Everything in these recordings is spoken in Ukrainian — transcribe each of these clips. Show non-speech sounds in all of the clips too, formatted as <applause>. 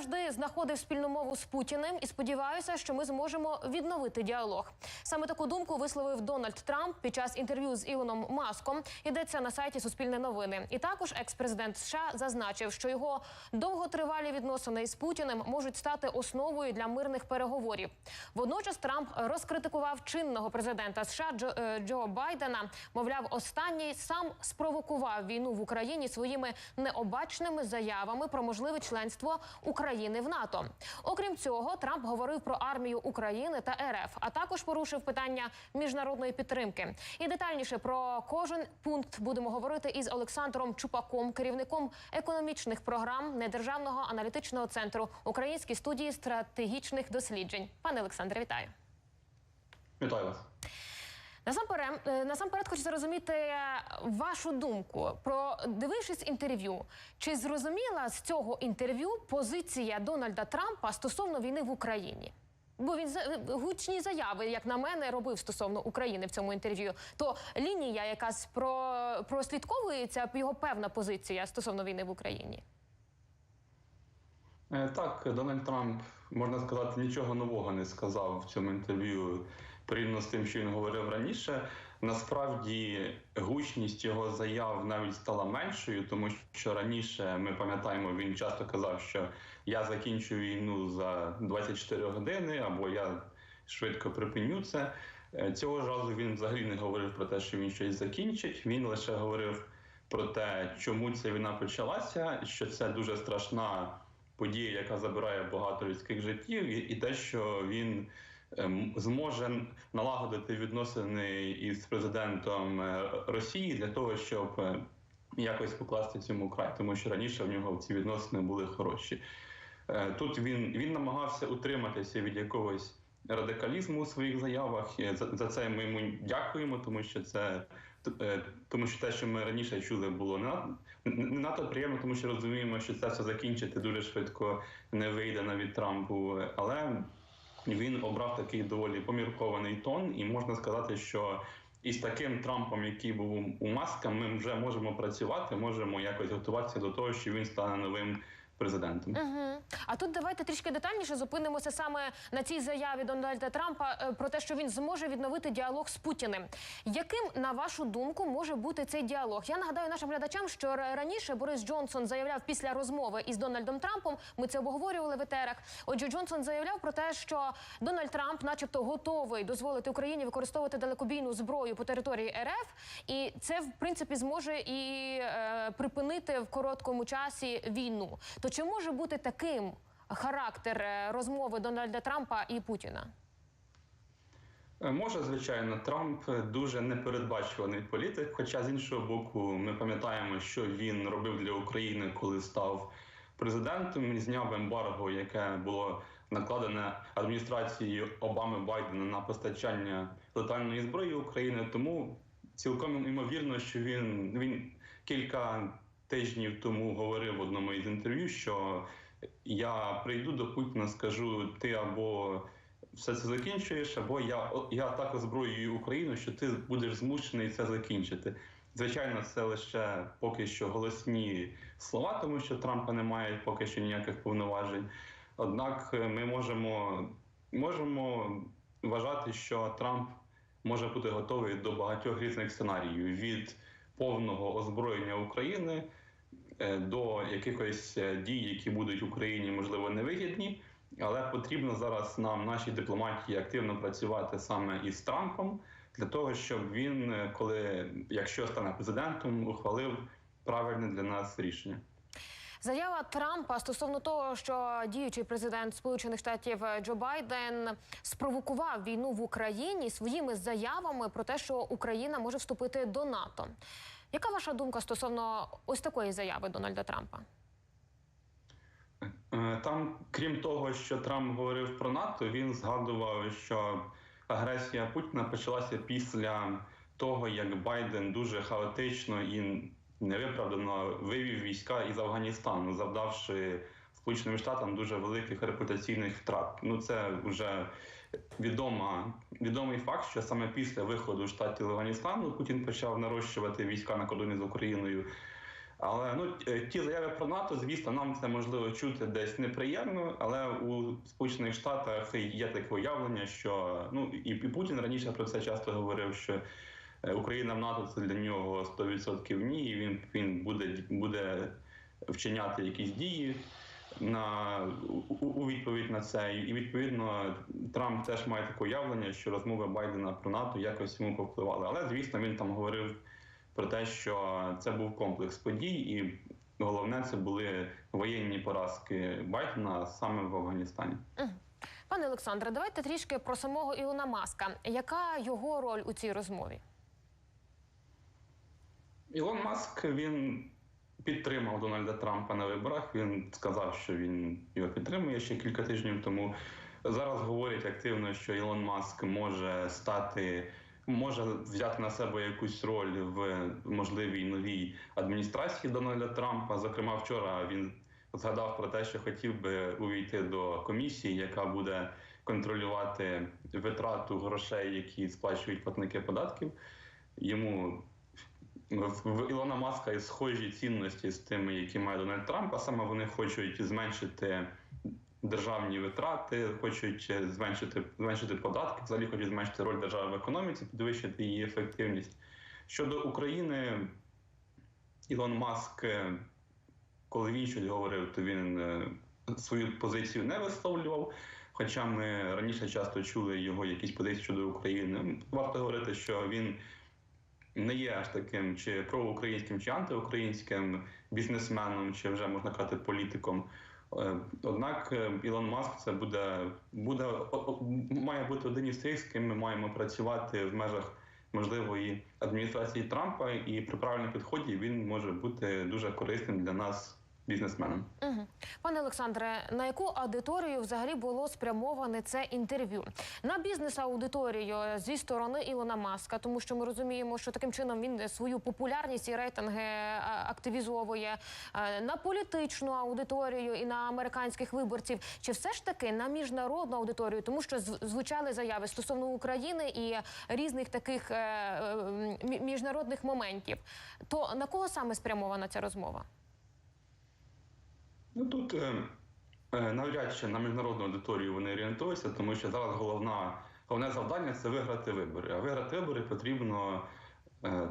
завжди знаходив спільну мову з Путіним і сподіваюся, що ми зможемо відновити діалог. Саме таку думку висловив Дональд Трамп під час інтерв'ю з Ілоном Маском. Йдеться на сайті Суспільне новини. І також екс-президент США зазначив, що його довготривалі відносини із Путіним можуть стати основою для мирних переговорів. Водночас Трамп розкритикував чинного президента США Джо, е, Джо Байдена. Мовляв, останній сам спровокував війну в Україні своїми необачними заявами про можливе членство України в НАТО. Окрім цього, Трамп говорив про армію України та РФ, а також порушив питання міжнародної підтримки. І детальніше про кожен пункт будемо говорити із Олександром Чупаком, керівником економічних програм недержавного аналітичного центру Української студії стратегічних досліджень. Пане Олександре, вітаю. Вітаю вас. Насамперед, е, насамперед хочу зрозуміти вашу думку про дивившись інтерв'ю. Чи зрозуміла з цього інтерв'ю позиція Дональда Трампа стосовно війни в Україні? Бо він гучні заяви, як на мене, робив стосовно України в цьому інтерв'ю. То лінія якась про прослідковується його певна позиція стосовно війни в Україні. Е, Так, Дональд Трамп, можна сказати, нічого нового не сказав в цьому інтерв'ю порівняно з тим, що він говорив раніше. Насправді гучність його заяв навіть стала меншою, тому що раніше ми пам'ятаємо, він часто казав, що я закінчу війну за 24 години або я швидко припиню це. Е, Цього ж разу він взагалі не говорив про те, що він щось закінчить. Він лише говорив про те, чому ця війна почалася, що це дуже страшна подія, яка забирає багато людських життів, і, те, що він зможе налагодити відносини із президентом е, Росії для того, щоб е, якось покласти цьому край, тому що раніше в нього ці відносини були хороші. Е, Тут він, він намагався утриматися від якогось радикалізму у своїх заявах. За, за це ми йому дякуємо, тому що це тому, що те, що ми раніше чули, було не, над- не надто приємно, тому що розуміємо, що це все закінчити дуже швидко не вийде навіть Трампу. Але він обрав такий доволі поміркований тон, і можна сказати, що із таким Трампом, який був у Маска, ми вже можемо працювати, можемо якось готуватися до того, що він стане новим президентом. Угу. А тут давайте трішки детальніше зупинимося саме на цій заяві Дональда Трампа е, про те, що він зможе відновити діалог з Путіним. Яким, на вашу думку, може бути цей діалог? Я нагадаю нашим глядачам, що раніше Борис Джонсон заявляв після розмови із Дональдом Трампом. Ми це обговорювали в етерах. Отже, Джонсон заявляв про те, що Дональд Трамп, начебто, готовий дозволити Україні використовувати далекобійну зброю по території РФ, і це в принципі зможе і е, припинити в короткому часі війну. То чи може бути таким характер е, розмови Дональда Трампа і Путіна? Е, Може, звичайно, Трамп дуже непередбачуваний політик. Хоча з іншого боку, ми пам'ятаємо, що він робив для України, коли став президентом. Він зняв ембарго, яке було накладене адміністрацією Обами Байдена на постачання летальної зброї України. Тому цілком ймовірно, що він, він кілька тижнів тому говорив в одному із інтерв'ю, що я прийду до Путіна, скажу, ти або все це закінчуєш, або я, я так озброюю Україну, що ти будеш змушений це закінчити. Звичайно, це лише поки що голосні слова, тому що Трампа немає поки що ніяких повноважень. Однак ми можемо, можемо вважати, що Трамп може бути готовий до багатьох різних сценаріїв від повного озброєння України е, до якихось е, дій, які будуть Україні можливо невигідні. Але потрібно зараз нам, нашій дипломатії, активно працювати саме із Трампом для того, щоб він, е, коли якщо стане президентом, ухвалив правильне для нас рішення. Заява Трампа стосовно того, що діючий президент Сполучених Штатів Джо Байден спровокував війну в Україні своїми заявами про те, що Україна може вступити до НАТО. Яка ваша думка стосовно ось такої заяви Дональда Трампа? Е, Там, крім того, що Трамп говорив про НАТО, він згадував, що агресія Путіна почалася після того, як Байден дуже хаотично і невиправдано вивів війська із Афганістану, завдавши Сполученим Штатам дуже великих репутаційних втрат. Ну це вже відома, відомий факт, що саме після виходу штатів Афганістану Путін почав нарощувати війська на кордоні з Україною. Але ну е, ті заяви про НАТО, звісно, нам це можливо чути десь неприємно, але у Сполучених Штатах є таке уявлення, що ну і і Путін раніше про це часто говорив, що е, Україна в НАТО це для нього 100% ні, і він, він буде, буде вчиняти якісь дії на у, у відповідь на це. І відповідно Трамп теж має таке уявлення, що розмови Байдена про НАТО якось йому повпливали. Але звісно, він там говорив про те, що це був комплекс подій, і головне це були воєнні поразки Байдена саме в Афганістані. Пане Олександре, давайте трішки про самого Ілона Маска. Яка його роль у цій розмові? Ілон Маск він підтримав Дональда Трампа на виборах. Він сказав, що він його підтримує ще кілька тижнів тому. Зараз говорять активно, що Ілон Маск може стати, може взяти на себе якусь роль в можливій новій адміністрації Дональда Трампа. Зокрема, вчора він згадав про те, що хотів би увійти до комісії, яка буде контролювати витрату грошей, які сплачують платники податків. Йому в Ілона Маска є схожі цінності з тими, які має Дональд Трамп, а саме вони хочуть зменшити державні витрати, хочуть зменшити зменшити податки, взагалі хочуть зменшити роль держави в економіці, підвищити її ефективність. Щодо України, Ілон Маск, коли він щось говорив, то він е, свою позицію не висловлював. Хоча ми раніше часто чули його якісь позиції щодо України. Варто говорити, що він не є аж таким чи проукраїнським, чи антиукраїнським бізнесменом, чи вже можна казати політиком. Е, Однак е, Ілон Маск це буде буде має бути один із тих, з ким ми маємо працювати в межах можливої адміністрації Трампа, і при правильному підході він може бути дуже корисним для нас бізнесменом. Угу. Пане Олександре, на яку аудиторію взагалі було спрямоване це інтерв'ю? На бізнес-аудиторію зі сторони Ілона Маска, тому що ми розуміємо, що таким чином він свою популярність і рейтинги е, активізовує Е, на політичну аудиторію і на американських виборців, чи все ж таки на міжнародну аудиторію, тому що звучали заяви стосовно України і різних таких е, мі- міжнародних моментів. То на кого саме спрямована ця розмова? Ну тут е, е, навряд чи на міжнародну аудиторію вони орієнтуються, тому що зараз головна, головне завдання це виграти вибори. А виграти вибори потрібно е,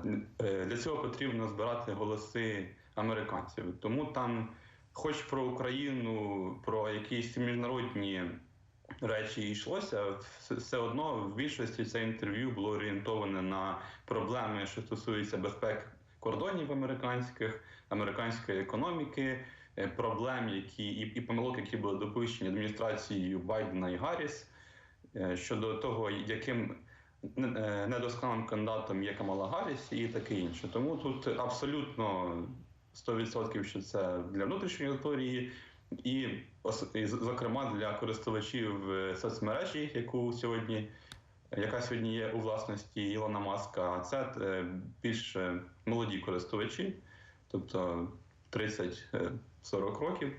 для цього потрібно збирати голоси американців. Тому там, хоч про Україну, про якісь міжнародні речі йшлося, все- одно в більшості це інтерв'ю було орієнтоване на проблеми, що стосуються безпеки кордонів американських, американської економіки, проблем, які і, і помилок, які були допущені адміністрацією Байдена і Гарріс е, щодо того, яким е, недосконалим кандидатом є Камала Гарріс і таке інше. Тому тут абсолютно 100% що це для внутрішньої аудиторії, і, і зокрема для користувачів е, соцмережі, яку сьогодні. Яка сьогодні є у власності Ілона Маска, а це е, більш е, молоді користувачі, тобто 30-40 років.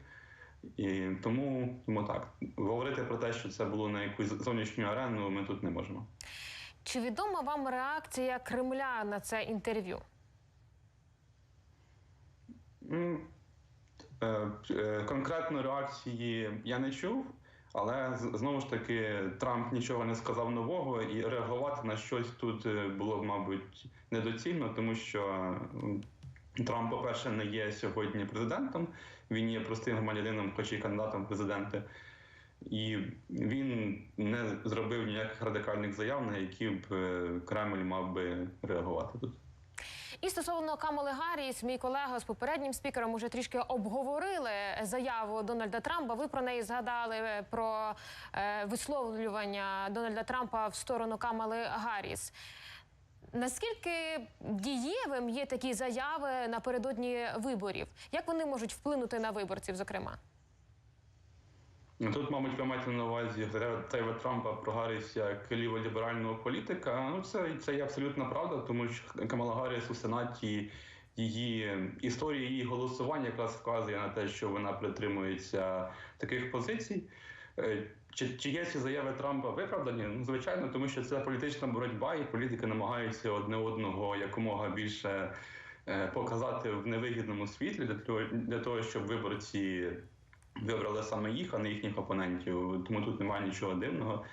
І тому, тому так говорити про те, що це було на якусь зовнішню арену, ми тут не можемо. Чи відома вам реакція Кремля на це інтерв'ю? Е, е, Конкретно реакції я не чув, але знову ж таки Трамп нічого не сказав нового, і реагувати на щось тут е, було, мабуть, недоцільно, тому що Трамп, по-перше, не є сьогодні президентом, він є простим громадянином, хоч і кандидатом в президенти. І він не зробив ніяких радикальних заяв, на які б е, Кремль мав би реагувати тут. І стосовно Камали Гарріс, мій колега з попереднім спікером уже трішки обговорили заяву Дональда Трампа. Ви про неї згадали е, про е, висловлювання Дональда Трампа в сторону Камали Гарріс. Наскільки дієвим є такі заяви напередодні виборів? Як вони можуть вплинути на виборців, зокрема? Ну, Тут, мабуть, ви маєте на увазі Тейва Трампа про Гарріс як ліволіберального політика. Ну, це, це є абсолютна правда, тому що Камала Гарріс у Сенаті її історія її голосування якраз вказує на те, що вона притримується таких позицій. Чи, чи є ці заяви Трампа виправдані? Ну, звичайно, тому що це політична боротьба, і політики намагаються одне одного якомога більше е, показати в невигідному світлі для того, для того, щоб виборці вибрали саме їх, а не їхніх опонентів. Тому тут немає нічого дивного.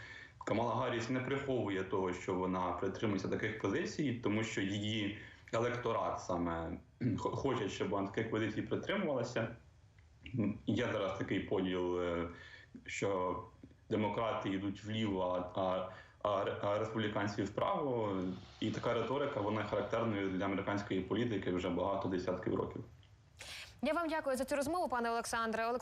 Камала Гарріс не приховує того, що вона притримується таких позицій, тому що її електорат саме <clears throat> хо- хоче, щоб вона таких позицій притримувалася. Є зараз такий поділ, е, що демократи йдуть вліво, а, а, а республіканці вправо. І така риторика вона характерною для американської політики вже багато десятків років. Я вам дякую за цю розмову, пане Олександре. Олександр